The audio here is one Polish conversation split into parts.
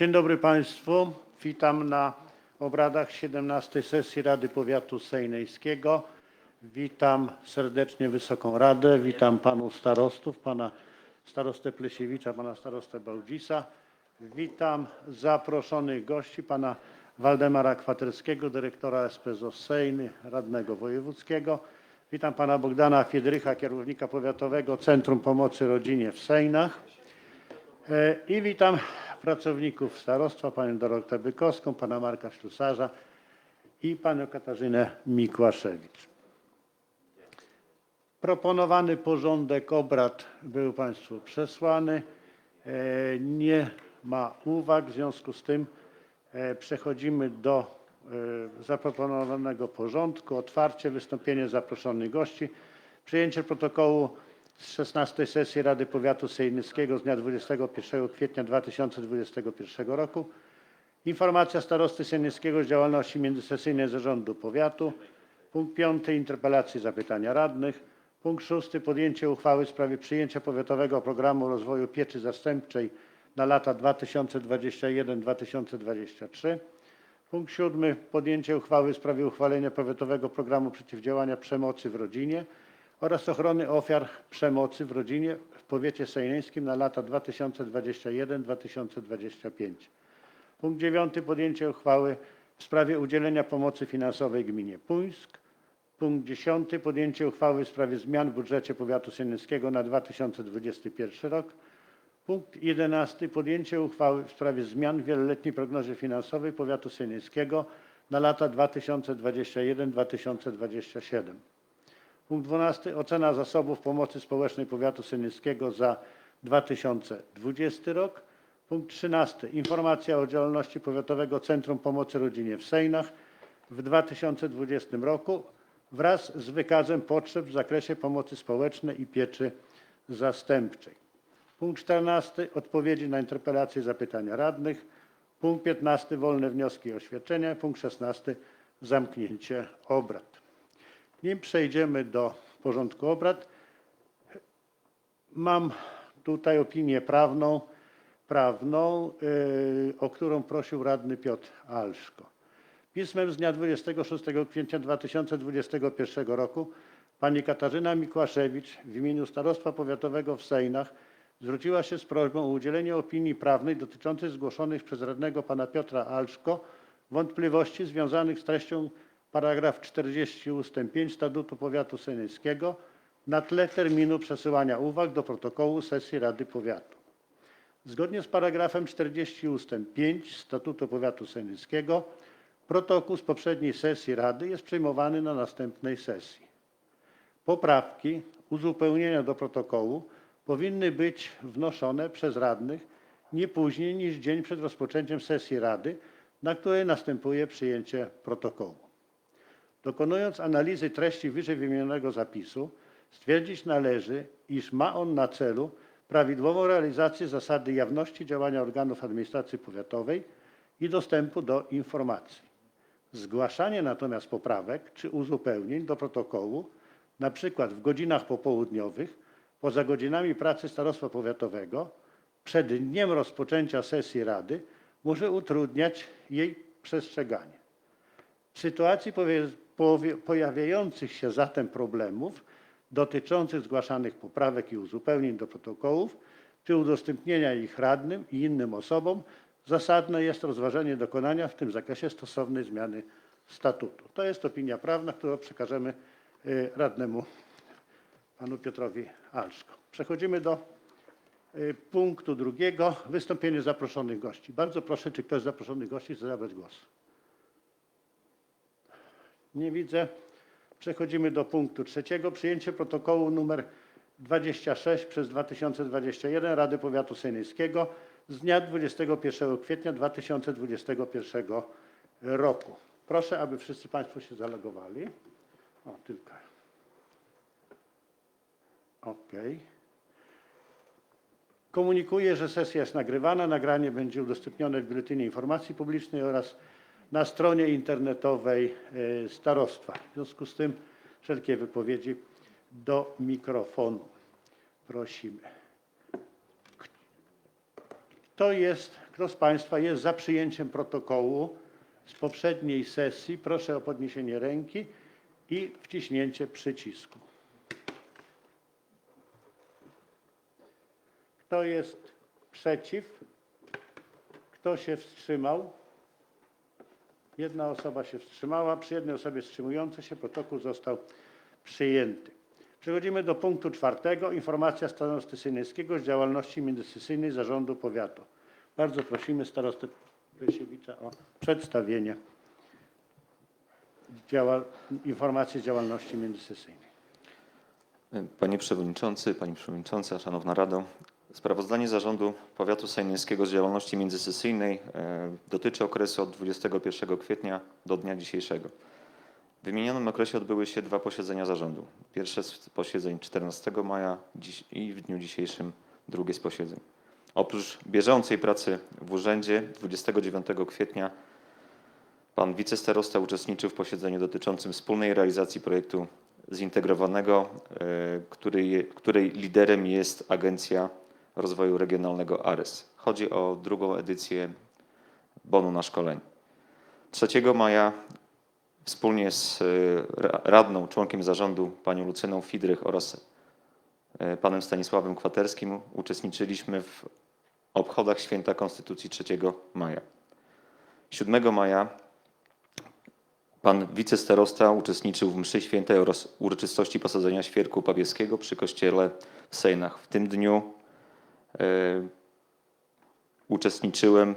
Dzień dobry Państwu. Witam na obradach 17 sesji Rady Powiatu Sejneńskiego. Witam serdecznie Wysoką Radę, witam panów starostów, pana starostę Plesiewicza, pana starostę Bałdzisa. Witam zaproszonych gości, pana Waldemara Kwaterskiego, dyrektora SPZO Sejny, radnego wojewódzkiego. Witam pana Bogdana Fiedrycha, kierownika powiatowego Centrum Pomocy Rodzinie w Sejnach. E, I witam pracowników starostwa, panią Dorotę Bykowską, pana Marka Ślusarza i panią Katarzynę Mikłaszewicz. Proponowany porządek obrad był Państwu przesłany. E, Nie ma uwag, w związku z tym e, przechodzimy do e, zaproponowanego porządku. Otwarcie, wystąpienie zaproszonych gości, przyjęcie protokołu z 16 sesji Rady Powiatu Sejnyckiego z dnia 21 kwietnia 2021 roku. Informacja starosty sejnyckiego z działalności międzysesyjnej zarządu powiatu. Punkt 5. Interpelacje i zapytania radnych. Punkt 6. Podjęcie uchwały w sprawie przyjęcia powiatowego programu rozwoju pieczy zastępczej na lata 2021-2023. Punkt 7. Podjęcie uchwały w sprawie uchwalenia powiatowego programu przeciwdziałania przemocy w rodzinie oraz ochrony ofiar przemocy w rodzinie w powiecie sejneńskim na lata 2021-2025. Punkt 9. Podjęcie uchwały w sprawie udzielenia pomocy finansowej gminie Puńsk. Punkt 10. Podjęcie uchwały w sprawie zmian w budżecie powiatu sejneńskiego na 2021 rok. Punkt 11. Podjęcie uchwały w sprawie zmian w wieloletniej prognozie finansowej powiatu sejneńskiego na lata 2021-2027. Punkt 12. Ocena zasobów pomocy społecznej powiatu sejnyckiego za 2020 rok. Punkt 13. Informacja o działalności Powiatowego Centrum Pomocy Rodzinie w Sejnach w 2020 roku wraz z wykazem potrzeb w zakresie pomocy społecznej i pieczy zastępczej. Punkt 14. Odpowiedzi na interpelacje i zapytania radnych. Punkt 15. Wolne wnioski i oświadczenia. Punkt 16. Zamknięcie obrad. Nim przejdziemy do porządku obrad, mam tutaj opinię prawną, prawną, yy, o którą prosił radny Piotr Alszko. Pismem z dnia 26 kwietnia 2021 roku pani Katarzyna Mikłaszewicz w imieniu Starostwa Powiatowego w Sejnach zwróciła się z prośbą o udzielenie opinii prawnej dotyczącej zgłoszonych przez radnego pana Piotra Alszko wątpliwości związanych z treścią paragraf 40 ust. 5 Statutu Powiatu Sejnyckiego na tle terminu przesyłania uwag do protokołu sesji Rady Powiatu. Zgodnie z paragrafem 40 ust. 5 Statutu Powiatu Sejnyckiego protokół z poprzedniej sesji Rady jest przyjmowany na następnej sesji. Poprawki, uzupełnienia do protokołu powinny być wnoszone przez radnych nie później niż dzień przed rozpoczęciem sesji Rady, na której następuje przyjęcie protokołu. Dokonując analizy treści wyżej wymienionego zapisu, stwierdzić należy, iż ma on na celu prawidłową realizację zasady jawności działania organów administracji powiatowej i dostępu do informacji. Zgłaszanie natomiast poprawek czy uzupełnień do protokołu, przykład w godzinach popołudniowych, poza godzinami pracy starostwa powiatowego, przed dniem rozpoczęcia sesji Rady, może utrudniać jej przestrzeganie. W sytuacji powie- pojawiających się zatem problemów dotyczących zgłaszanych poprawek i uzupełnień do protokołów czy udostępnienia ich radnym i innym osobom, zasadne jest rozważenie dokonania w tym zakresie stosownej zmiany statutu. To jest opinia prawna, którą przekażemy y, radnemu panu Piotrowi Alszko. Przechodzimy do y, punktu drugiego. Wystąpienie zaproszonych gości. Bardzo proszę, czy ktoś z zaproszonych gości chce zabrać głos? Nie widzę. Przechodzimy do punktu trzeciego. Przyjęcie protokołu numer 26 przez 2021 Rady Powiatu Sejnyckiego z dnia 21 kwietnia 2021 roku. Proszę, aby wszyscy Państwo się zalogowali. O, tylko. Okej. Komunikuję, że sesja jest nagrywana. Nagranie będzie udostępnione w Biuletynie Informacji Publicznej oraz na stronie internetowej e, starostwa. W związku z tym wszelkie wypowiedzi do mikrofonu prosimy. Kto jest, kto z Państwa jest za przyjęciem protokołu z poprzedniej sesji? Proszę o podniesienie ręki i wciśnięcie przycisku. Kto jest przeciw? Kto się wstrzymał? Jedna osoba się wstrzymała. Przy jednej osobie wstrzymującej się protokół został przyjęty. Przechodzimy do punktu czwartego. Informacja starosty Sejnyskiego z działalności międzysesyjnej Zarządu Powiatu. Bardzo prosimy starostę Pysiewicza o przedstawienie działa, informacji z działalności międzysesyjnej. Panie Przewodniczący, Pani Przewodnicząca, Szanowna Rado. Sprawozdanie Zarządu Powiatu Sejnyskiego z działalności międzysesyjnej e, dotyczy okresu od 21 kwietnia do dnia dzisiejszego. W wymienionym okresie odbyły się dwa posiedzenia zarządu. Pierwsze z posiedzeń 14 maja i w dniu dzisiejszym drugie z posiedzeń. Oprócz bieżącej pracy w urzędzie 29 kwietnia Pan wicestarosta uczestniczył w posiedzeniu dotyczącym wspólnej realizacji projektu zintegrowanego, e, której, której liderem jest Agencja Rozwoju Regionalnego ARES. Chodzi o drugą edycję bonu na szkolenie. 3 maja wspólnie z ra- radną, członkiem zarządu, panią Lucyną Fidrych oraz e, panem Stanisławem Kwaterskim uczestniczyliśmy w obchodach Święta Konstytucji 3 maja. 7 maja Pan wicestarosta uczestniczył w mszy świętej oraz uroczystości posadzenia świerku papieskiego przy kościele w Sejnach. W tym dniu uczestniczyłem,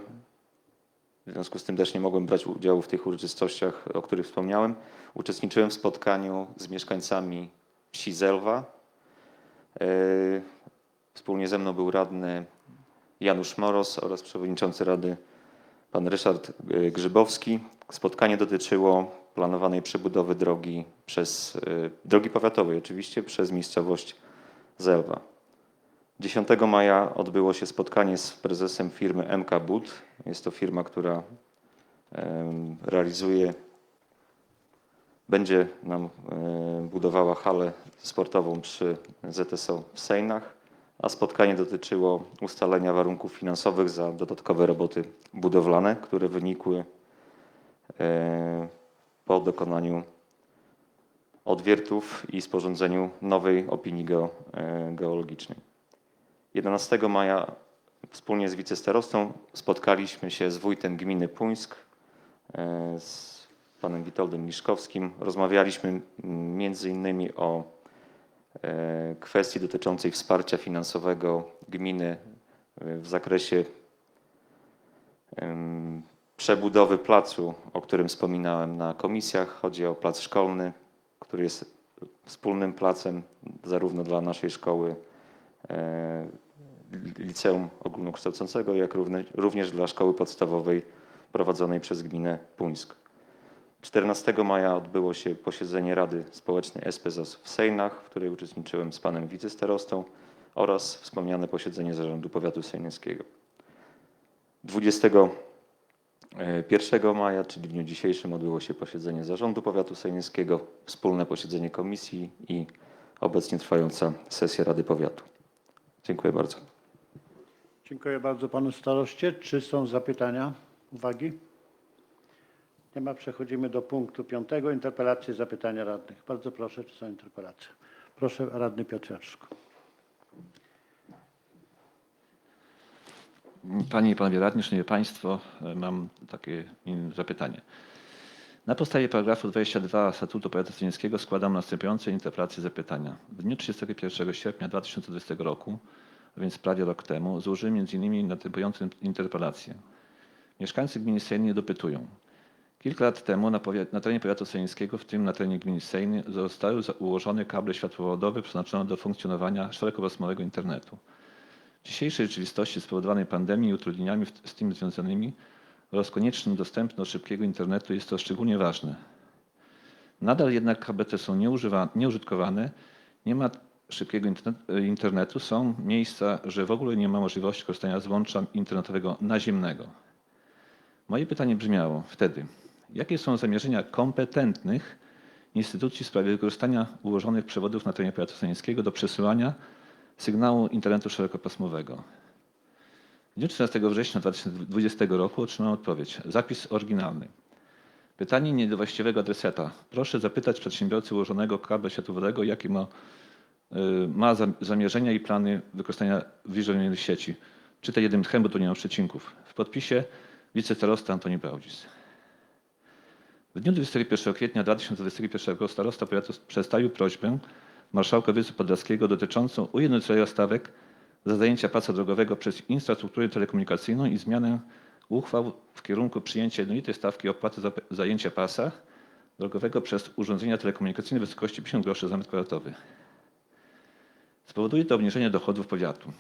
w związku z tym też nie mogłem brać udziału w tych uroczystościach, o których wspomniałem. Uczestniczyłem w spotkaniu z mieszkańcami wsi Zelwa. E, Wspólnie ze mną był radny Janusz Moros oraz przewodniczący Rady pan Ryszard e, Grzybowski. Spotkanie dotyczyło planowanej przebudowy drogi przez, e, drogi powiatowej oczywiście, przez miejscowość Zelwa. 10 maja odbyło się spotkanie z prezesem firmy MK Bud. Jest to firma, która realizuje, będzie nam budowała halę sportową przy ZSO w Sejnach, a spotkanie dotyczyło ustalenia warunków finansowych za dodatkowe roboty budowlane, które wynikły po dokonaniu odwiertów i sporządzeniu nowej opinii e, geologicznej. 11 maja wspólnie z wicestarostą spotkaliśmy się z wójtem gminy Puńsk, e, z panem Witoldem Liszkowskim. Rozmawialiśmy między innymi o e, kwestii dotyczącej wsparcia finansowego gminy e, w zakresie przebudowy placu, o którym wspominałem na komisjach. Chodzi o plac szkolny, który jest wspólnym placem zarówno dla naszej szkoły liceum ogólnokształcącego, jak również dla szkoły podstawowej prowadzonej przez gminę Puńsk. 14 maja odbyło się posiedzenie Rady Społecznej SPZOS w Sejnach, w której uczestniczyłem z panem wicestarostą oraz wspomniane posiedzenie Zarządu Powiatu Sejnyskiego. 21 maja, czyli w dniu dzisiejszym, odbyło się posiedzenie Zarządu Powiatu Sejnyskiego, wspólne posiedzenie komisji i obecnie trwająca sesja Rady Powiatu. Dziękuję bardzo. Dziękuję bardzo panu staroście. Czy są zapytania, uwagi? Nie ma. Przechodzimy do punktu piątego. Interpelacje zapytania radnych. Bardzo proszę, czy są interpelacje? Proszę, radny Piotr Jaszczko. Panie i Panowie Radni, Szanowni Państwo, mam takie zapytanie. Na podstawie paragrafu 22 Statutu Powiatu Sejnickiego składam następujące interpelacje zapytania. W dniu 31 sierpnia 2020 roku, a więc prawie rok temu, złożyłem m.in. następujące interpelacje. Mieszkańcy gminy Sejny dopytują. Kilka lat temu na, na terenie powiatu sejnickiego, w tym na terenie gminy Sejny, zostały ułożone kable światłowodowe przeznaczone do funkcjonowania szerokopasmowego internetu. W dzisiejszej rzeczywistości spowodowanej pandemią i utrudnieniami w- z tym związanymi oraz koniecznym dostępem do szybkiego internetu jest to szczególnie ważne. Nadal jednak kable te są nieużywa- nieużytkowane, nie ma szybkiego internet- internetu, są miejsca, że w ogóle nie ma możliwości korzystania z łącza internetowego naziemnego. Moje pytanie brzmiało wtedy, jakie są zamierzenia kompetentnych instytucji w sprawie wykorzystania ułożonych przewodów na terenie powiatu sejnickiego do przesyłania sygnału internetu szerokopasmowego. W dniu 13 września 2020 roku otrzymałem odpowiedź. Zapis oryginalny. Pytanie nie do właściwego adresata. Proszę zapytać przedsiębiorcy ułożonego kabla światłowego, jakie ma, ma zam- zamierzenia i plany wykorzystania wyżonej sieci. Czytaj jednym tchem, bo tu nie ma przecinków. W podpisie wicestarosta Antoni Braudzis. W dniu 21 kwietnia 2021 roku starosta powiatu przedstawił prośbę marszałka województwa podlaskiego dotyczącą ujednolicenia stawek za zajęcia pasa drogowego przez infrastrukturę telekomunikacyjną i zmianę uchwał w kierunku przyjęcia jednolitej stawki opłaty za zajęcia pasa drogowego przez urządzenia telekomunikacyjne w wysokości 50 groszy za metr kwadratowy. Spowoduje to obniżenie dochodów powiatu.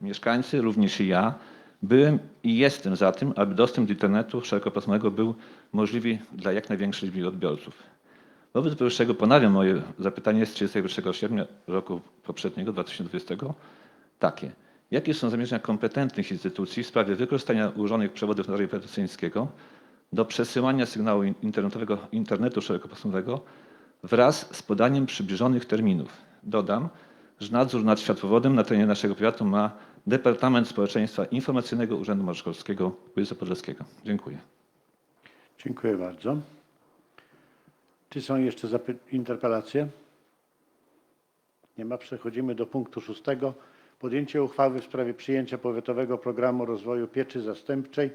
Mieszkańcy, również i ja, byłem i jestem za tym, aby dostęp do internetu szerokopasmowego był możliwy dla jak największej liczby odbiorców. Wobec powyższego ponawiam moje zapytanie z 31 sierpnia roku poprzedniego, 2020, takie. Jakie są zamierzenia kompetentnych instytucji w sprawie wykorzystania ułożonych przewodów na powiatu syńskiego do przesyłania sygnału internetowego internetu szerokopasmowego wraz z podaniem przybliżonych terminów? Dodam, że nadzór nad światłowodem na terenie naszego powiatu ma Departament Społeczeństwa Informacyjnego Urzędu Marszałkowskiego Województwa Podlaskiego. Dziękuję. Dziękuję bardzo. Czy są jeszcze interpelacje? Nie ma. Przechodzimy do punktu szóstego. Podjęcie uchwały w sprawie przyjęcia powiatowego programu rozwoju pieczy zastępczej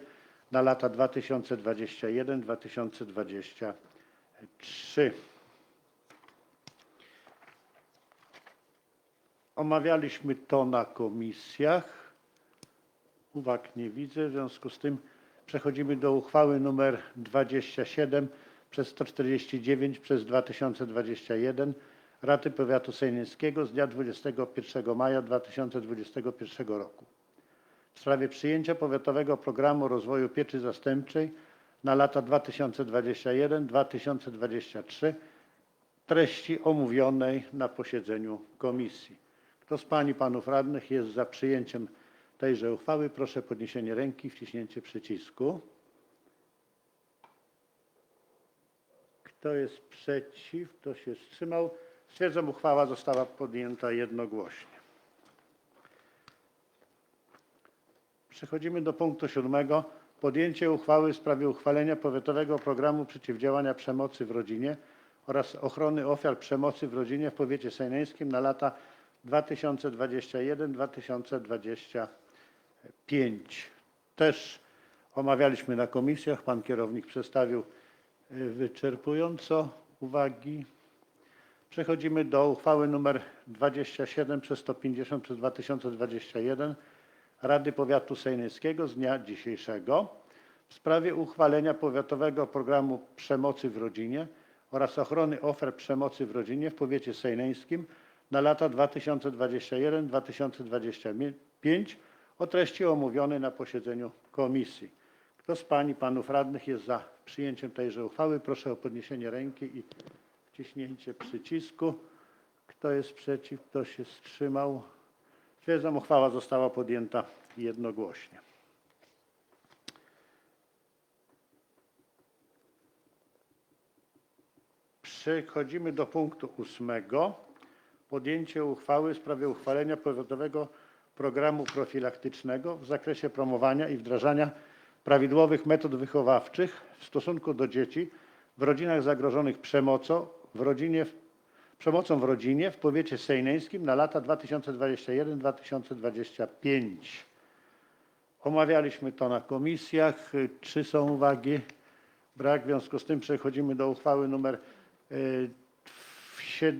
na lata 2021-2023. Omawialiśmy to na komisjach. Uwag nie widzę, w związku z tym przechodzimy do uchwały nr 27 przez 149 przez 2021 Rady Powiatu Sejnyckiego z dnia 21 maja 2021 roku w sprawie przyjęcia powiatowego programu rozwoju pieczy zastępczej na lata 2021-2023 treści omówionej na posiedzeniu komisji. Kto z Pań i Panów Radnych jest za przyjęciem tejże uchwały? Proszę o podniesienie ręki i wciśnięcie przycisku. Kto jest przeciw? Kto się wstrzymał? Stwierdzam, uchwała została podjęta jednogłośnie. Przechodzimy do punktu siódmego. Podjęcie uchwały w sprawie uchwalenia powiatowego programu przeciwdziałania przemocy w rodzinie oraz ochrony ofiar przemocy w rodzinie w powiecie sejneńskim na lata 2021-2025. Też omawialiśmy na komisjach. Pan kierownik przedstawił y, wyczerpująco uwagi. Przechodzimy do uchwały nr 27 przez 150 przez 2021 Rady Powiatu Sejnyckiego z dnia dzisiejszego w sprawie uchwalenia powiatowego programu przemocy w rodzinie oraz ochrony ofiar przemocy w rodzinie w powiecie sejneńskim na lata 2021-2025 o treści omówionej na posiedzeniu komisji. Kto z Pań i Panów Radnych jest za przyjęciem tejże uchwały? Proszę o podniesienie ręki i wciśnięcie przycisku. Kto jest przeciw? Kto się wstrzymał? Stwierdzam, uchwała została podjęta jednogłośnie. Przechodzimy do punktu ósmego. Podjęcie uchwały w sprawie uchwalenia powiatowego programu profilaktycznego w zakresie promowania i wdrażania prawidłowych metod wychowawczych w stosunku do dzieci w rodzinach zagrożonych przemocą w rodzinie, przemocą w rodzinie w powiecie sejneńskim na lata 2021-2025. Omawialiśmy to na komisjach. Czy są uwagi? Brak. W związku z tym przechodzimy do uchwały numer y, sie-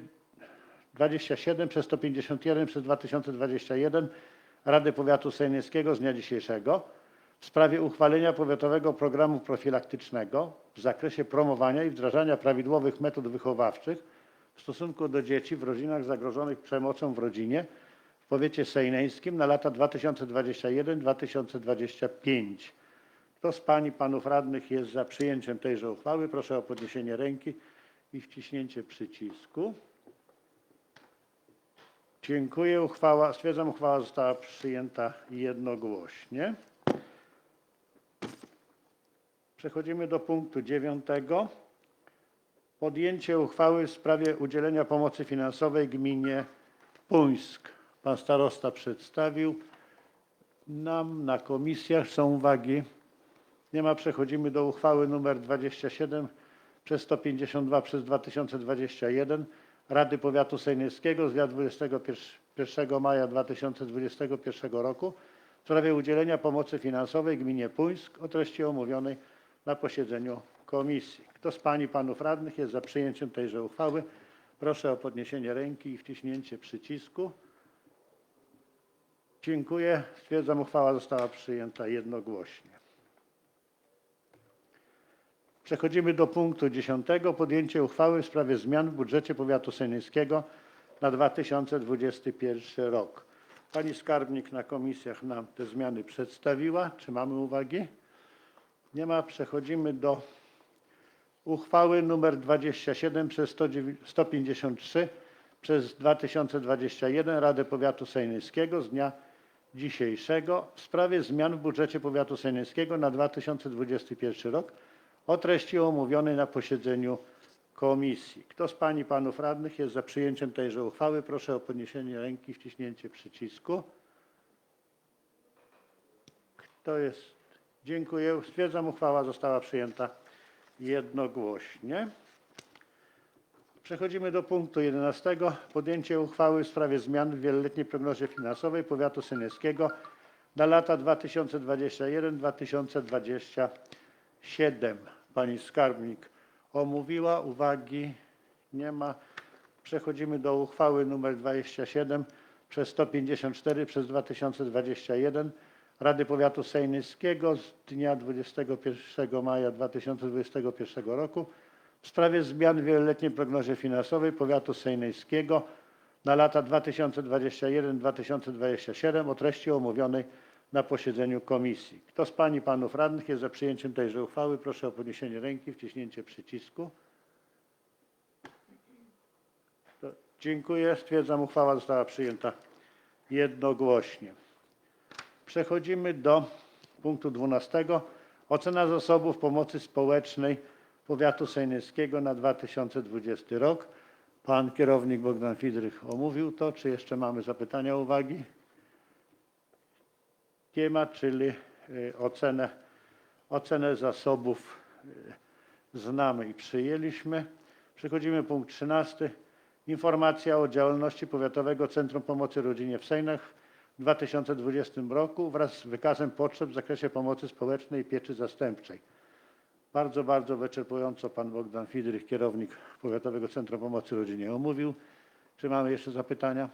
27 przez 151 przez 2021 Rady Powiatu Sejnyckiego z dnia dzisiejszego w sprawie uchwalenia powiatowego programu profilaktycznego w zakresie promowania i wdrażania prawidłowych metod wychowawczych w stosunku do dzieci w rodzinach zagrożonych przemocą w rodzinie w powiecie sejneńskim na lata 2021-2025. Kto z Pań i Panów Radnych jest za przyjęciem tejże uchwały? Proszę o podniesienie ręki i wciśnięcie przycisku. Dziękuję. Uchwała, stwierdzam, uchwała została przyjęta jednogłośnie. Przechodzimy do punktu dziewiątego. Podjęcie uchwały w sprawie udzielenia pomocy finansowej gminie Puńsk. pan starosta przedstawił. Nam na komisjach są uwagi. Nie ma. Przechodzimy do uchwały nr 27 przez 152 przez 2021 Rady Powiatu Sejnyskiego z dnia 21 maja 2021 roku w sprawie udzielenia pomocy finansowej gminie Puńsk o treści omówionej na posiedzeniu komisji. Kto z pań i panów radnych jest za przyjęciem tejże uchwały? Proszę o podniesienie ręki i wciśnięcie przycisku. Dziękuję. Stwierdzam, uchwała została przyjęta jednogłośnie. Przechodzimy do punktu 10. Podjęcie uchwały w sprawie zmian w budżecie powiatu sejnyskiego na 2021 rok. Pani skarbnik na komisjach nam te zmiany przedstawiła. Czy mamy uwagi? Nie ma. Przechodzimy do uchwały nr 27 przez 109 153 przez 2021 Rady Powiatu Sejnyskiego z dnia dzisiejszego w sprawie zmian w budżecie powiatu sejnyskiego na 2021 rok o treści omówionej na posiedzeniu komisji. Kto z pań i panów radnych jest za przyjęciem tejże uchwały? Proszę o podniesienie ręki wciśnięcie przycisku. Kto jest? Dziękuję. Stwierdzam, uchwała została przyjęta jednogłośnie. Przechodzimy do punktu 11. Podjęcie uchwały w sprawie zmian w wieloletniej prognozie finansowej powiatu senieckiego na lata 2021-2027. Pani skarbnik omówiła. Uwagi nie ma. Przechodzimy do uchwały nr 27 przez 154 przez 2021 Rady Powiatu Sejnyskiego z dnia 21 maja 2021 roku w sprawie zmian w wieloletniej prognozie finansowej powiatu sejnyjskiego na lata 2021-2027 o treści omówionej na posiedzeniu komisji. Kto z pań i panów radnych jest za przyjęciem tejże uchwały? Proszę o podniesienie ręki, wciśnięcie przycisku. To Dziękuję. Stwierdzam, uchwała została przyjęta jednogłośnie. Przechodzimy do punktu 12. Ocena zasobów pomocy społecznej powiatu sejnyckiego na 2020 rok. Pan kierownik Bogdan Fidrych omówił to. Czy jeszcze mamy zapytania, uwagi? Nie ma, czyli y, ocenę, ocenę zasobów y, znamy i przyjęliśmy. Przechodzimy punkt 13. Informacja o działalności Powiatowego Centrum Pomocy Rodzinie w Sejnach w 2020 roku wraz z wykazem potrzeb w zakresie pomocy społecznej i pieczy zastępczej. Bardzo, bardzo wyczerpująco pan Bogdan Fidrych, kierownik Powiatowego Centrum Pomocy Rodzinie omówił. Czy mamy jeszcze zapytania?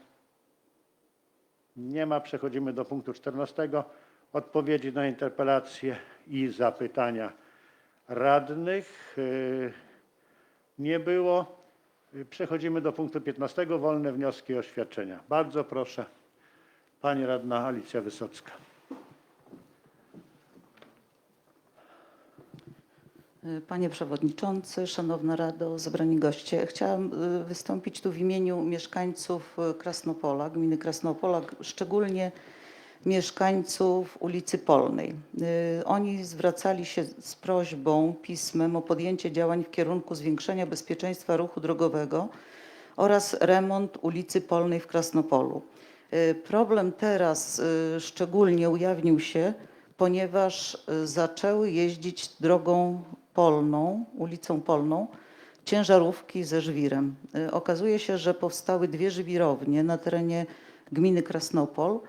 Nie ma. Przechodzimy do punktu 14. Odpowiedzi na interpelacje i zapytania radnych. Yy, Nie było. Przechodzimy do punktu 15. Wolne wnioski i oświadczenia. Bardzo proszę. Pani radna Alicja Wysocka. Panie Przewodniczący, Szanowna Rado, zebrani goście. Chciałam y, wystąpić tu w imieniu mieszkańców y, Krasnopola, gminy Krasnopola, szczególnie mieszkańców ulicy Polnej. Y, Oni zwracali się z prośbą, pismem o podjęcie działań w kierunku zwiększenia bezpieczeństwa ruchu drogowego oraz remont ulicy Polnej w Krasnopolu. Y, Problem teraz y, szczególnie ujawnił się, ponieważ y, zaczęły jeździć drogą polną, ulicą Polną, ciężarówki ze żwirem. Y, Okazuje się, że powstały dwie żwirownie na terenie gminy Krasnopol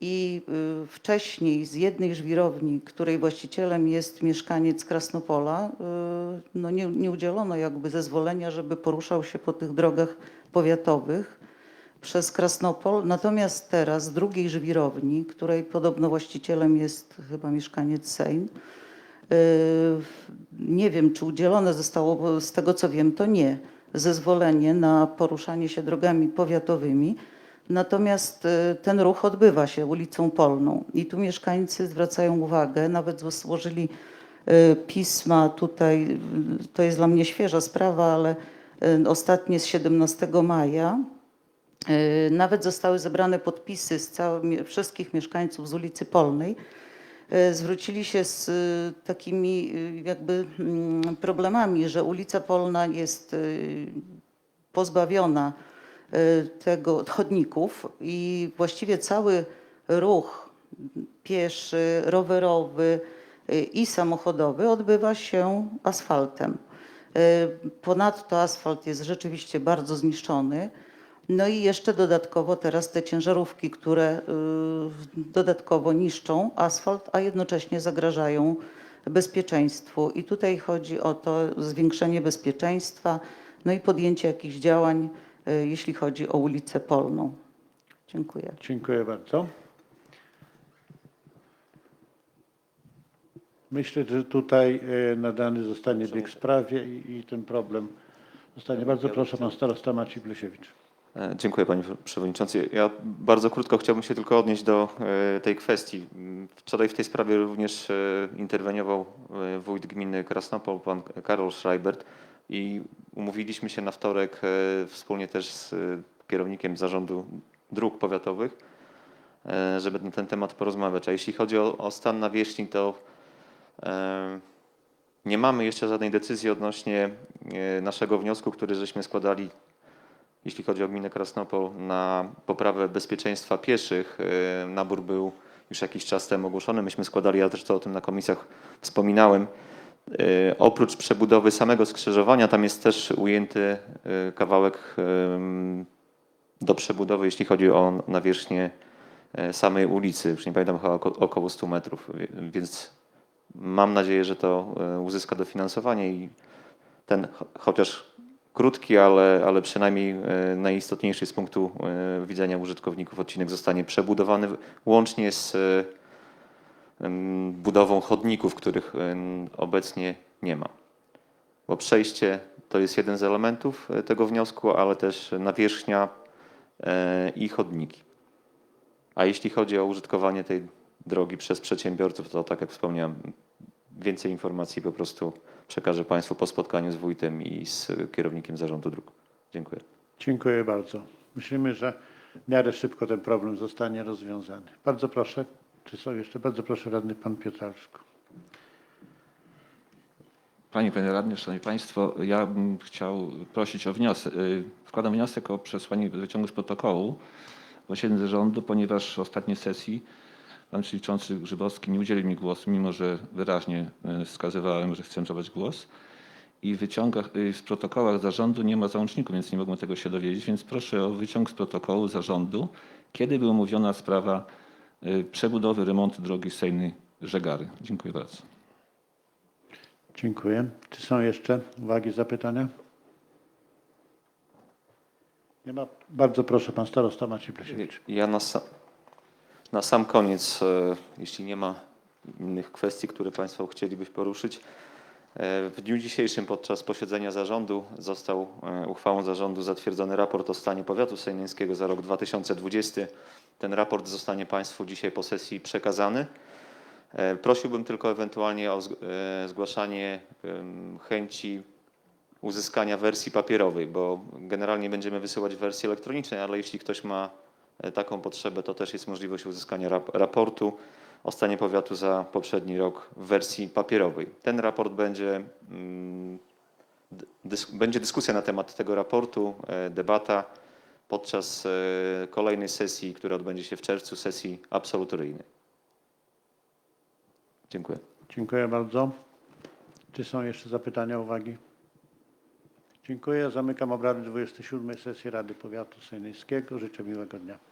i y, wcześniej z jednej żwirowni, której właścicielem jest mieszkaniec Krasnopola, y, no nie, nie udzielono jakby zezwolenia, żeby poruszał się po tych drogach powiatowych przez Krasnopol. Natomiast teraz z drugiej żwirowni, której podobno właścicielem jest chyba mieszkaniec Sejm, yy, nie wiem, czy udzielone zostało, bo z tego co wiem, to nie, zezwolenie na poruszanie się drogami powiatowymi. Natomiast y, ten ruch odbywa się ulicą Polną i tu mieszkańcy zwracają uwagę, nawet złożyli y, pisma tutaj, y, to jest dla mnie świeża sprawa, ale y, ostatnie z 17 maja, Y, Nawet zostały zebrane podpisy z całym, wszystkich mieszkańców z ulicy Polnej. Y, Zwrócili się z y, takimi y, jakby mm, problemami, że ulica Polna jest pozbawiona tego chodników i właściwie cały ruch pieszy, rowerowy i samochodowy odbywa się asfaltem. Ponadto asfalt jest rzeczywiście bardzo zniszczony. No i jeszcze dodatkowo teraz te ciężarówki, które y, dodatkowo niszczą asfalt, a jednocześnie zagrażają bezpieczeństwu. I tutaj chodzi o to zwiększenie bezpieczeństwa, no i podjęcie jakichś działań, y, jeśli chodzi o ulicę Polną. Dziękuję. Dziękuję bardzo. Myślę, że tutaj e, nadany zostanie bieg sprawie i, i ten problem zostanie. Bardzo proszę, pan starosta Maciej Blesiewicz. E, Dziękuję panie przewodniczący. Ja bardzo krótko chciałbym się tylko odnieść do e, tej kwestii. Wczoraj w tej sprawie również e, interweniował wójt gminy Krasnopol, pan Karol Schreibert i umówiliśmy się na wtorek wspólnie też z kierownikiem zarządu dróg powiatowych, żeby na ten temat porozmawiać. A jeśli chodzi o, o stan nawierzchni, to nie mamy jeszcze żadnej decyzji odnośnie naszego wniosku, który żeśmy składali jeśli chodzi o gminę Krasnopol, na poprawę bezpieczeństwa pieszych. e, Nabór był już jakiś czas temu ogłoszony. Myśmy składali, ja też to o tym na komisjach wspominałem. E, Oprócz przebudowy samego skrzyżowania, tam jest też ujęty e, kawałek do przebudowy, jeśli chodzi o nawierzchnię samej ulicy. Już nie pamiętam, chyba oko- około 100 metrów. Więc mam nadzieję, że to uzyska dofinansowanie i ten cho- chociaż krótki, ale, ale przynajmniej e, najistotniejszy z punktu e, widzenia użytkowników odcinek zostanie przebudowany łącznie z e, budową chodników, których obecnie nie ma. Bo przejście to jest jeden z elementów tego wniosku, ale też nawierzchnia i chodniki. A jeśli chodzi o użytkowanie tej drogi przez przedsiębiorców, to tak jak wspomniałem, więcej informacji po prostu przekażę Państwu po spotkaniu z wójtem i z kierownikiem zarządu dróg. Dziękuję. Dziękuję bardzo. Myślimy, że w miarę szybko ten problem zostanie rozwiązany. Bardzo proszę. Czy są jeszcze? Bardzo proszę, radny pan Piotr Alszko. Panie Panie Radny, Szanowni Państwo, ja bym chciał prosić o wniosek. y, Wkładam wniosek o przesłanie wyciągu z protokołu posiedzeń zarządu, ponieważ w ostatniej sesji pan przewodniczący Grzybowski nie udzielił mi głosu, mimo że wyraźnie y, wskazywałem, że chcę zabrać głos. I w wyciągach, y, w protokołach zarządu nie ma załączników, więc nie mogłem tego się dowiedzieć, więc proszę o wyciąg z protokołu zarządu, kiedy była omówiona sprawa y, przebudowy, remontu drogi Sejny Żegary. Dziękuję bardzo. Dziękuję. Czy są jeszcze uwagi, zapytania? Nie ma. Bardzo proszę, pan starosta Maciej Blesiewicz. Ja na, na sam koniec, e, jeśli nie ma innych kwestii, które Państwo chcielibyście poruszyć, e, w dniu dzisiejszym podczas posiedzenia zarządu został e, uchwałą zarządu zatwierdzony raport o stanie powiatu sejneńskiego za rok 2020. Ten raport zostanie Państwu dzisiaj po sesji przekazany. Prosiłbym tylko ewentualnie o zg- zgłaszanie chęci uzyskania wersji papierowej, bo generalnie będziemy wysyłać w wersji elektronicznej, ale jeśli ktoś ma taką potrzebę, to też jest możliwość uzyskania rap raportu o stanie powiatu za poprzedni rok w wersji papierowej. Ten raport będzie, mm, będzie dyskusja na temat tego raportu, e, debata podczas e, kolejnej sesji, która odbędzie się w czerwcu, sesji absolutoryjnej. Dziękuję. Dziękuję bardzo. Czy są jeszcze zapytania, uwagi? Dziękuję. Zamykam obrady 27 sesji Rady Powiatu Sejnyjskiego. Życzę miłego dnia.